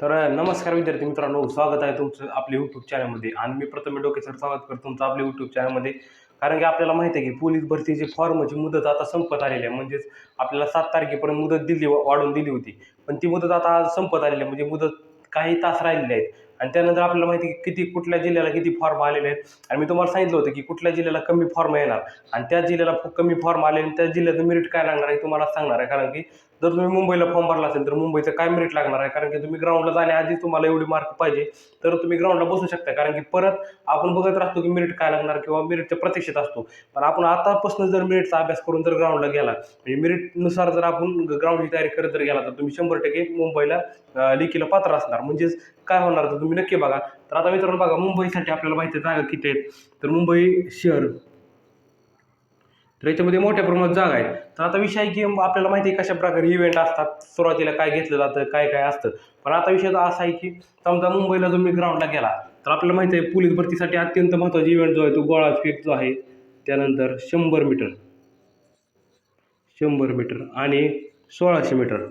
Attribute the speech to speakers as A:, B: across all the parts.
A: तर नमस्कार विद्यार्थी मित्रांनो स्वागत आहे तुमचं आपल्या यूट्यूब चॅनलमध्ये आणि मी प्रथम डोके सर स्वागत करतो तुमचं आपल्या यूट्यूब चॅनलमध्ये कारण की आपल्याला माहिती आहे की पोलीस भरतीची फॉर्मची मुदत आता संपत आलेली आहे. म्हणजेच आपल्याला सात तारखेपर्यंत मुदत दिली वाढून दिली होती. पण ती मुदत आता संपत आलेली आहे. म्हणजे मुदत काही तास राहिलेले आहेत. आणि त्यानंतर आपल्याला माहिती आहे की किती कुठल्या जिल्ह्याला किती फॉर्म आलेले आहेत. आणि मी तुम्हाला सांगितलं होतं की कुठल्या जिल्ह्याला कमी फॉर्म येणार. आणि त्या जिल्ह्याला कमी फॉर्म आले आणि त्या जिल्ह्याचं मेरिट काय लागणार आहे तुम्हाला सांगणार आहे. कारण की जर तुम्ही मुंबईला फॉर्म भरला असेल तर मुंबईचं काय मेरिट लागणार आहे? कारण की तुम्ही ग्राउंडला जाण्याआधी तुम्हाला एवढी मार्क पाहिजे. तर तुम्ही ग्राउंडला बसू शकता कारण की परत आपण बघत राहतो की मेरिट काय लागणार किंवा मेरिटच्या प्रतीक्षेत असतो. पण आपण आतापासून जर मेरिटचा अभ्यास करून जर ग्राउंडला गेला म्हणजे मेरिटनुसार जर आपण ग्राउंडची तयारी करत जर गेला तर तुम्ही शंभर टक्के मुंबईला लेखीला पात्र असणार. म्हणजेच काय होणार? तर तुम्ही नक्की बघा. तर आता मित्रांनो बघा मुंबईसाठी आपल्याला माहिती जागा किती आहेत. तर मुंबई शहर तर याच्यामध्ये मोठ्या प्रमाणात जागा आहेत. तर आता विषय आहे की आपल्याला माहिती आहे कशा प्रकारे इव्हेंट असतात सुरुवातीला काय घेतलं जातं काय काय असतं. पण आता विषय असा आहे की समजा मुंबईला जो मी ग्राउंडला गेला तर आपल्याला माहिती आहे पोलीस भरतीसाठी अत्यंत महत्त्वाचा इव्हेंट जो आहे तो गोळा फेक जो आहे त्यानंतर शंभर मीटर शंभर मीटर आणि सोळाशे मीटर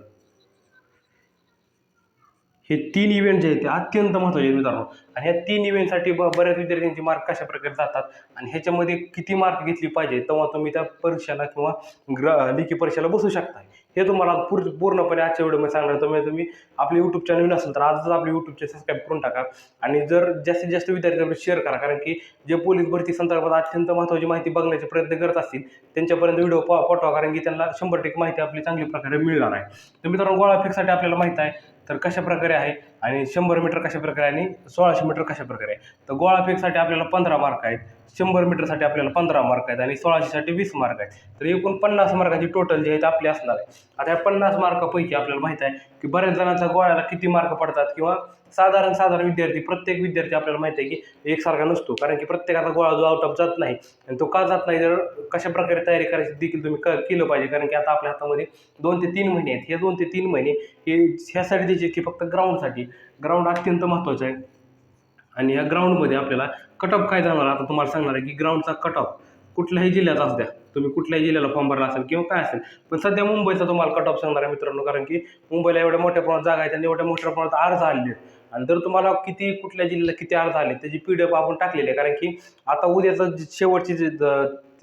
A: हे तीन इव्हेंट जे आहेत ते अत्यंत महत्त्वाचे आहेत मित्रांनो. आणि ह्या तीन इव्हेंटसाठी ब बऱ्याच विद्यार्थ्यांचे मार्क कशा प्रकारे जातात आणि ह्याच्यामध्ये किती मार्क घेतली पाहिजे तेव्हा तुम्ही त्या परीक्षेला किंवा ग्र लेखी परीक्षेला बसू शकता हे तुम्हाला पूर पूर्णपणे आजच्या व्हिडिओमध्ये सांगणार तुम्ही तुम्ही आपले यूट्यूब चॅनल नसेल तर आजच आपले यूट्यूबचे सबस्क्राईब करून टाका. आणि जर जास्तीत जास्त विद्यार्थ्यांना शेअर करा कारण की जे पोलीस भरती संदर्भात अत्यंत महत्त्वाची माहिती बघण्याचे प्रयत्न करत असतील त्यांच्यापर्यंत व्हिडिओ प पाठवा कारण की त्यांना शंभर टक्के माहिती आपली चांगली प्रकारे मिळणार आहे. तर मित्रांनो गोळा फेकसाठी आपल्याला माहिती आहे तर कशा प्रकारे आहे? आणि शंभर मीटर कशा प्रकारे आणि सोळाशे मीटर कशा प्रकारे आहे? तर गोळा फेकसाठी आपल्याला पंधरा मार्क आहेत. शंभर मीटरसाठी आपल्याला पंधरा मार्क आहेत आणि सोळाशेसाठी वीस मार्क आहेत. तर एकूण पन्नास मार्काची टोटल जे आहेत आपली असणार आहे. आता या पन्नास मार्कापैकी आपल्याला माहीत आहे की बऱ्याच जणांचा गोळ्याला किती मार्क पडतात किंवा साधारण साधारण विद्यार्थी प्रत्येक विद्यार्थी आपल्याला माहिती आहे की एकसारखा नसतो. कारण की प्रत्येकाचा गोळा जो आउट ऑफ जात नाही आणि तो का जात नाही तर कशा प्रकारे तयारी करायची देखील तुम्ही क केलं पाहिजे. कारण की आता आपल्या हातामध्ये दोन ते तीन महिने आहेत. हे दोन ते तीन महिने हे ह्यासाठी द्यायचे की फक्त ग्राउंडसाठी ग्राउंड अत्यंत महत्त्वाचं आहे. आणि या ग्राउंडमध्ये आपल्याला कटअप काय जाणार? आता तुम्हाला सांगणार आहे की ग्राउंडचा कटअप कुठल्याही जिल्ह्यात असू द्या. तुम्ही कुठल्याही जिल्ह्याला फॉर्म भरला असेल किंवा काय असेल पण सध्या मुंबईचा तुम्हाला कट ऑफ सांगणार आहे मित्रांनो कारण की मुंबईला एवढ्या मोठ्या प्रमाणात जागा आहेत आणि एवढ्या मोठ्या प्रमाणात अर्ज आलेले आहेत. आणि जर तुम्हाला किती कुठल्या जिल्ह्याला किती अर्ज आले त्याची पी डी एफ आपण टाकलेली आहे कारण की आता उद्याचं जे जे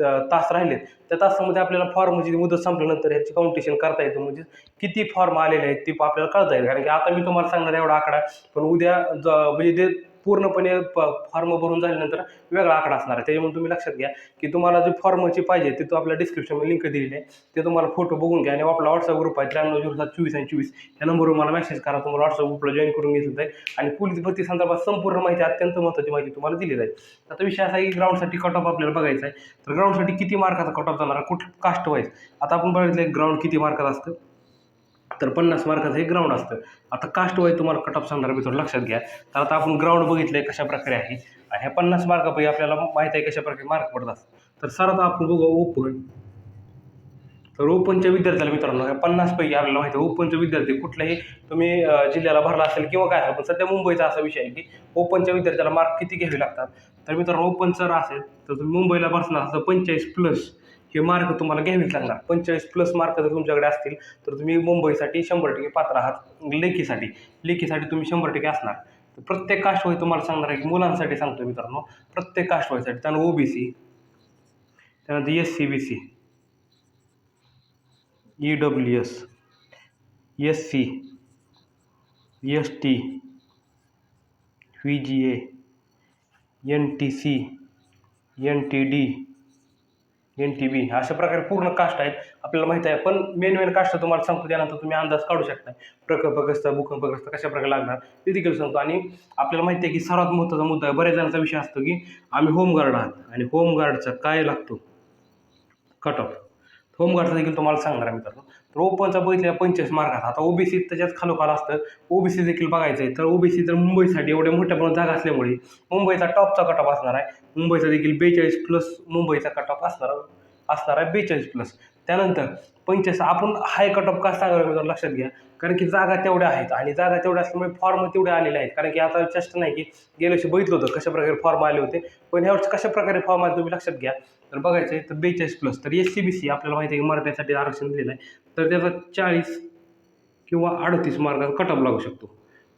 A: तास राहिले त्या तासामध्ये आपल्याला फॉर्मची मुदत संपल्यानंतर ह्याची काउंटेशन करता येतं. म्हणजे किती फॉर्म आलेले आहेत ते आपल्याला कळता येईल. कारण की आता मी तुम्हाला सांगणार एवढा आकडा पण उद्या ज म्हणजे ते पूर्णपणे फॉर्म भरून झाल्यानंतर वेगळा आकडा असणार आहे. त्याच्यामुळे तुम्ही लक्षात घ्या की तुम्हाला जे फॉर्मची पाहिजे ते तो आपल्या डिस्क्रिप्शनमध्ये लिंक दिलेली आहे. ते तुम्हाला फोटो बघून घ्या आणि आपला व्हॉट्सअप ग्रुप आहे त्र्याण्णव झिरो सात चोवीस आणि चोवीस. या नंबरवर मला मेसेज करा तुम्हाला व्हॉट्सअप ग्रुपला जॉईन करून घेतलं जाईल. आणि पोलीस भरती संदर्भात संपूर्ण माहिती अत्यंत महत्त्वाची माहिती तुम्हाला दिली जाईल आता विषय असा आहे की ग्राउंडसाठी कट ऑफ आपल्याला बघायचा आहे. तर ग्राउंडसाठी किती मार्काचा कट ऑफ जाणार? कुठ कास्ट वाईज आता आपण बघितलं ग्राउंड किती मार्काचं असतं? तर पन्नास मार्काचं हे ग्राउंड असतं. आता कास्ट वाईज तुम्हाला कट ऑफ सांगणार मित्र लक्षात घ्या. तर आता आपण ग्राउंड बघितलं आहे कशा प्रकारे आहे. आणि ह्या पन्नास मार्कापैकी आपल्याला माहिती आहे कशा प्रकारे मार्क पडत असतात तर सर आता आपण बघू ओपन तर ओपनच्या विद्यार्थ्याला मित्रांनो ह्या पन्नासपैकी आपल्याला माहिती आहे ओपनचे विद्यार्थी कुठल्याही तुम्ही जिल्ह्याला भरला असेल किंवा काय असेल पण सध्या मुंबईचा असा विषय आहे की ओपनच्या विद्यार्थ्याला मार्क किती घ्यावे लागतात. तर मित्रांनो ओपन जर असेल तर तुम्ही मुंबईला बसणार असं तर पंचेचाळीस प्लस हे मार्क तुम्हाला घ्यावेच लागणार. पंचेचाळीस प्लस मार्क जर तुमच्याकडे असतील तर तुम्ही मुंबईसाठी शंभर टक्के पात्र आहात. लेखीसाठी. लेखीसाठी तुम्ही शंभर टक्के असणार. तर प्रत्येक काष्टवाई तुम्हाला सांगणार आहे की मुलांसाठी सांगतो मित्रांनो. प्रत्येक काष्टवाईसाठी त्यानंतर ओबीसी त्यानंतर S C B C E W S S C S T V J A N T C N T D N T B अशा प्रकारे पूर्ण कास्ट आहेत. आपल्याला माहिती आहे पण मेन मेन कास्ट तुम्हाला सांगतो त्यानंतर तुम्ही अंदाज काढू शकता. प्रकल्पग्रस्त भूकंपग्रस्त कशा प्रकारे लागणार ते देखील सांगतो. आणि आपल्याला माहिती आहे की सर्वात महत्त्वाचा मुद्दा आहे बऱ्याच जणांचा विषय असतो की आम्ही होमगार्ड आहात. आणि होमगार्डचा काय लागतो? कट ऑफ होमगार्डचा देखील तुम्हाला सांगणार आहे मित्रांनो. तर ओपनचा बघितल्या पंचवीस मार्कात आता ओबीसी त्याच्यात खालोखाल असतं ओबीसी देखील बघायचं आहे तर ओबीसी तर मुंबईसाठी एवढ्या मोठ्या प्रमाणात जागा असल्यामुळे मुंबईचा टॉपचा कटॉप असणार आहे. मुंबईचा देखील बेचाळीस प्लस मुंबईचा कटऑफ असणार असणार आहे बेचाळीस प्लस त्यानंतर पंचवीस आपण हाय कट ऑफ का सांगायला मित्रांनो लक्षात घ्या. कारण की जागा तेवढ्या आहेत आणि जागा तेवढ्या असल्यामुळे फॉर्म तेवढे आलेले आहेत. कारण की आता चेष्ट नाही की गेल्या वर्षी बघितलं होतं कशा प्रकारे फॉर्म आले होते. पण ह्या वर्षी कशा प्रकारे फॉर्म आले तुम्ही लक्षात घ्या. तर बघायचं आहे तर बेचाळीस प्लस तर एस सी बी सी आपल्याला माहिती आहे की मराठ्यासाठी आरक्षण दिलेलं आहे. तर त्याचा चाळीस किंवा अडतीस मार्काचा कट ऑफ लागू शकतो.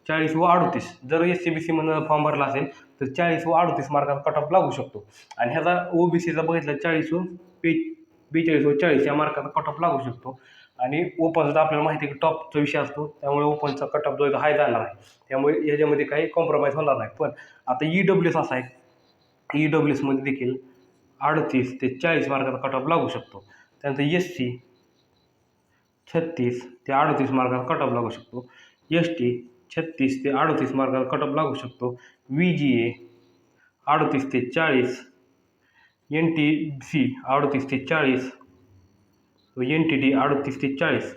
A: चाळीस व अडतीस. जर एस सी बी सी म्हणून फॉर्म भरला असेल तर चाळीस व अडतीस मार्काचा कट ऑफ लागू शकतो. आणि ह्याचा ओ बी सीचा बघितला चाळीस व पे बेचाळीस व चाळीस या मार्काचा कट ऑफ लागू शकतो. आणि ओपनचा आपल्याला माहिती आहे की टॉपचा विषय असतो. त्यामुळे ओपनचा कट ऑफ जो आहे हाय जाणार आहे. त्यामुळे याच्यामध्ये काही कॉम्प्रोमाइज होणार नाही. पण आता ई डब्ल्यू एस असा आहे. ई डब्ल्यू एसमध्ये देखील अडतीस ते चाळीस मार्काचा कट ऑफ लागू शकतो. त्यानंतर एस सी छत्तीस ते अडतीस मार्काचा कट ऑफ लागू शकतो. एस टी छत्तीस ते अडतीस मार्काचा कट ऑफ लागू शकतो. व्ही जी ए अडतीस ते चाळीस एन टी सी अडतीस ते चाळीस. एन टी डी अडतीस ते चाळीस.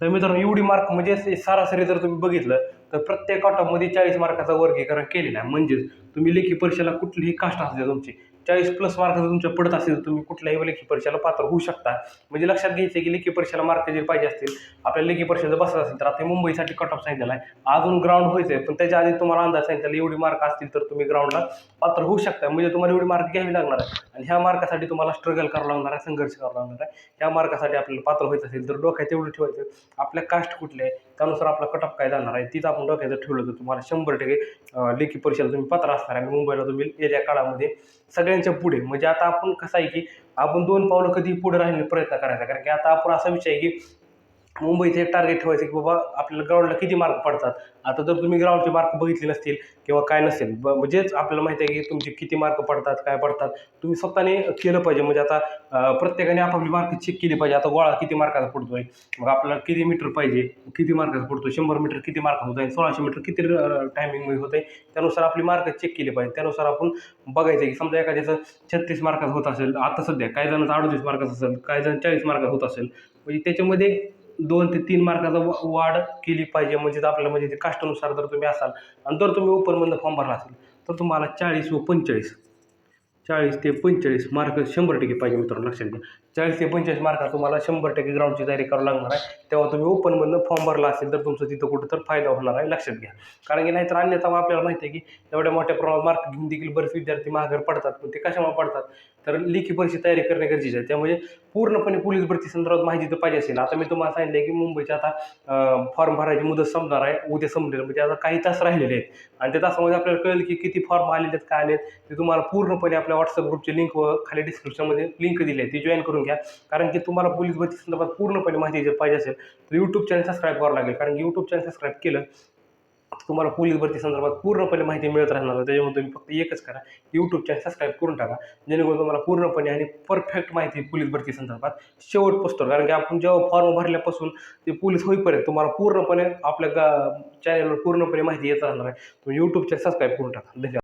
A: तर मित्रांनो एवढी मार्क म्हणजे सरासरी जर तुम्ही बघितलं तर प्रत्येक कटॉपमध्ये चाळीस मार्काचं वर्गीकरण केलेलं आहे. म्हणजेच तुम्ही लेखी परीक्षेला कुठलीही कास्ट असू द्या तुमची. चाळीस प्लस मार्क जर तुमच्या पडत असेल तर तुम्ही कुठल्याही लेखी परीक्षेला पात्र होऊ शकता. म्हणजे लक्षात घ्यायचं आहे की लेखी परीक्षेला मार्क जर पाहिजे असतील आपल्या लेखी परीक्षेला बसत असेल तर आता मुंबईसाठी कट ऑफ सांगितलेला आहे. अजून ग्राउंड व्हायचं आहे पण त्याच्या आधी तुम्हाला अंदाज सांगितलेला एवढी मार्क असतील तर तुम्ही ग्राउंडला पात्र होऊ शकता. म्हणजे तुम्हाला एवढी मार्क घ्यावी लागणार आहे. आणि ह्या मार्कासाठी तुम्हाला स्ट्रगल करावं लागणार आहे संघर्ष करावा लागणार आहे. ह्या मार्कासाठी आपल्याला पात्र व्हायचं असेल तर डोक्यात एवढं ठेवायचं आपल्या कास्ट कुठले आहे? त्यानुसार आपला कटअप काय जाणार आहे? तीच आपण डोक्याचं ठेवलं तर तुम्हाला. शंभर टक्के लेखी परीक्षेला तुम्ही पात्र असणार आहे. आणि मुंबईला तुम्ही येत्या काळामध्ये सगळ्यांच्या पुढे. म्हणजे आता आपण कसं आहे की आपण दोन पावलं कधी पुढे राहण्याचा प्रयत्न करायचा. कारण की आता आपण असा विषय आहे की मुंबईचं एक टार्गेट ठेवायचं की बाबा आपल्याला ग्राउंडला किती मार्क पडतात? आता जर तुम्ही ग्राउंडचे मार्क बघितले नसतील किंवा काय नसेल ब म्हणजेच आपल्याला माहिती आहे की तुमचे किती मार्क पडतात काय पडतात? तुम्ही स्वतःने केलं पाहिजे. म्हणजे आता प्रत्येकाने आपापली मार्क चेक केली पाहिजे. आता गोळा किती मार्काचा पडतो आहे मग आपल्याला किती मीटर पाहिजे? किती मार्काचा पडतो शंभर मीटर किती मार्क होत आहे? सोळाशे मीटर किती टायमिंगमध्ये होत आहे त्यानुसार आपली मार्क चेक केली पाहिजे. त्यानुसार आपण बघायचं की समजा एखाद्याचं छत्तीस मार्काचं होत असेल आता सध्या काही जणांचं अडतीस मार्काचं असेल काही जण चाळीस मार्काचं होत असेल. म्हणजे त्याच्यामध्ये दोन ते तीन मार्काचा वा- वाढ केली पाहिजे. म्हणजे आपल्याला म्हणजे ते कास्टनुसार जर तुम्ही असाल आणि जर तुम्ही ओपनमधनं फॉर्म भरला असेल तर तुम्हाला चाळीस व पंचेचाळीस चाळीस ते पंचेचाळीस मार्क शंभर टक्के पाहिजे मित्रांनो लक्षात घ्या. चाळीस ते पंचेचाळीस मार्क तुम्हाला शंभर टक्के ग्राउंडची तयारी करावं लागणार आहे. तेव्हा तुम्ही ओपनमधनं फॉर्म भरला असेल तर तुमचं तिथं कुठं तर फायदा होणार आहे लक्षात घ्या. कारण की नाहीतर अन्यथा मग आपल्याला माहिती आहे की एवढ्या मोठ्या प्रमाणात मार्क घेऊन देखील बरेच विद्यार्थी माघार पडतात. पण ते कशामुळे पडतात? तर लेखी परीक्षा तयारी करणे गरजेचे आहे. त्यामुळे पूर्णपणे पोलीस भरती संदर्भात माहिती तर पाहिजे असेल. आता मी तुम्हाला सांगितलं की मुंबईच्या आता फॉर्म भरायची मुदत संपणार आहे. उद्या संपलेलं म्हणजे आता काही तास राहिलेले आहेत. आणि त्या तासामध्ये आपल्याला कळेल की किती फॉर्म आलेले आहेत काय आले आहेत ते तुम्हाला पूर्णपणे आपल्या व्हॉट्सअप ग्रुपची लिंक व खाली डिस्क्रिप्शनमध्ये लिंक दिली आहे ती जॉईन करून घ्या. कारण की तुम्हाला पोलीस भरती संदर्भात पूर्णपणे माहिती जर पाहिजे असेल तर यूट्यूब चॅनल सबस्क्राईब करावं लागेल. कारण यूट्यूब चॅनल सबस्क्राईब केलं तुम्हाला पोलीस भरती संदर्भात पूर्णपणे माहिती मिळत राहणार आहे. त्याच्यामुळे तुम्ही फक्त एकच करा. यूट्यूब चॅनल सबस्क्राईब करून टाका. जेणेकरून तुम्हाला पूर्णपणे आणि परफेक्ट माहिती पोलीस भरती संदर्भात शेवट पोचतो. कारण की आपण जेव्हा फॉर्म भरल्यापासून ते पोलीस होईपर्यंत तुम्हाला पूर्णपणे आपल्या गा चॅनलवर पूर्णपणे माहिती येत राहणार आहे. तुम्ही यूट्यूब चॅनल सबस्क्राईब करून टाका. धन्यवाद.